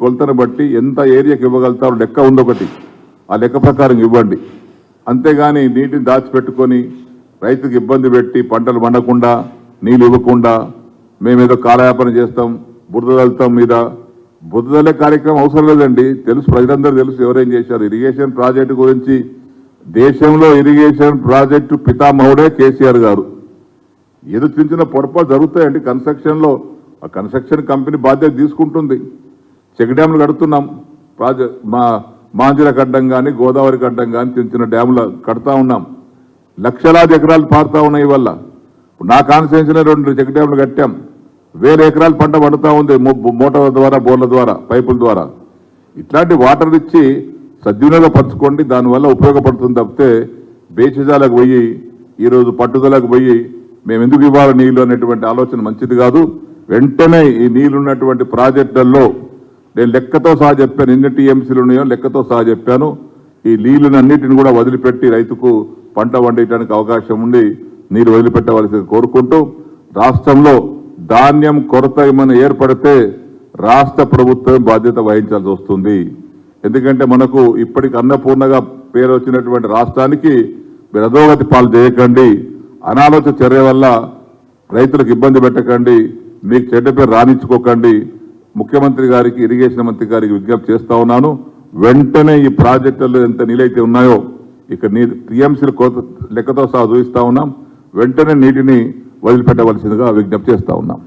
కొలతను బట్టి ఎంత ఏరియాకి ఇవ్వగలుగుతారో లెక్క ఉంది ఒకటి ఆ లెక్క ప్రకారం ఇవ్వండి. అంతేగాని నీటిని దాచిపెట్టుకొని రైతుకి ఇబ్బంది పెట్టి పంటలు పండకుండా నీళ్ళు ఇవ్వకుండా మేమేదో కాలయాపన చేస్తాం బురద వెళ్తాం మీద. బురదలే కార్యక్రమం అవసరం లేదండి. తెలుసు ప్రజలందరూ తెలుసు ఎవరేం చేశారు. ఇరిగేషన్ ప్రాజెక్టు గురించి దేశంలో ఇరిగేషన్ ప్రాజెక్టు పితామహుడే కేసీఆర్ గారు. ఏదో చిన్న చిన్న పొరపాటు జరుగుతాయండి. కన్స్ట్రక్షన్లో ఆ కన్స్ట్రక్షన్ కంపెనీ బాధ్యత తీసుకుంటుంది. చెక్ డ్యాములు కడుతున్నాం. ప్రాజెక్ట్ మా మాంజుల గడ్డం కానీ గోదావరి గడ్డం కానీ చిన్న చిన్న డ్యాములు కడతా ఉన్నాం. లక్షలాది ఎకరాలు పారుతా ఉన్నాయి వల్ల నా కాన్స్టిట్యూన్సీలో రెండు చెక్ డ్యాములు కట్టాం. వేల ఎకరాలు పంట పడుతూ ఉంది మోటార్ల ద్వారా బోర్ల ద్వారా పైపుల ద్వారా. ఇట్లాంటి వాటర్ ఇచ్చి సద్వినియోగపరచుకోండి దానివల్ల ఉపయోగపడుతుంది తప్పితే బేచిజాలకు పోయి ఈరోజు పట్టుదలకు పోయి మేము ఎందుకు ఇవ్వాలి నీళ్ళు అనేటువంటి ఆలోచన మంచిది కాదు. వెంటనే ఈ నీళ్ళు ఉన్నటువంటి ప్రాజెక్టులలో నేను లెక్కతో సహా చెప్పాను ఎన్ని టీఎంసీలు ఉన్నాయో లెక్కతో సహా చెప్పాను. ఈ నీళ్ళనన్నిటిని కూడా వదిలిపెట్టి రైతుకు పంట పండించడానికి అవకాశం ఉండి నీరు వదిలిపెట్టవలసింది కోరుకుంటూ రాష్ట్రంలో ధాన్యం కొరత ఏమైనా ఏర్పడితే రాష్ట్ర ప్రభుత్వం బాధ్యత వహించాల్సి వస్తుంది. ఎందుకంటే మనకు ఇప్పటికి అన్నపూర్ణగా పేరు వచ్చినటువంటి రాష్ట్రానికి మీరు అధోగతి పాలు చేయకండి. అనాలోచన చర్య వల్ల రైతులకు ఇబ్బంది పెట్టకండి. మీకు చెడ్డ పేరు రాణించుకోకండి. ముఖ్యమంత్రి గారికి ఇరిగేషన్ మంత్రి గారికి విజ్ఞప్తి చేస్తా ఉన్నాను. వెంటనే ఈ ప్రాజెక్టులు ఎంత నీళ్ళైతే ఉన్నాయో ఇక నీరు టీఎంసీలు కోత లెక్కతో సహా చూపిస్తా ఉన్నాం. వెంటనే నీటిని వదిలిపెట్టవలసిందిగా విజ్ఞప్తి చేస్తా ఉన్నాం.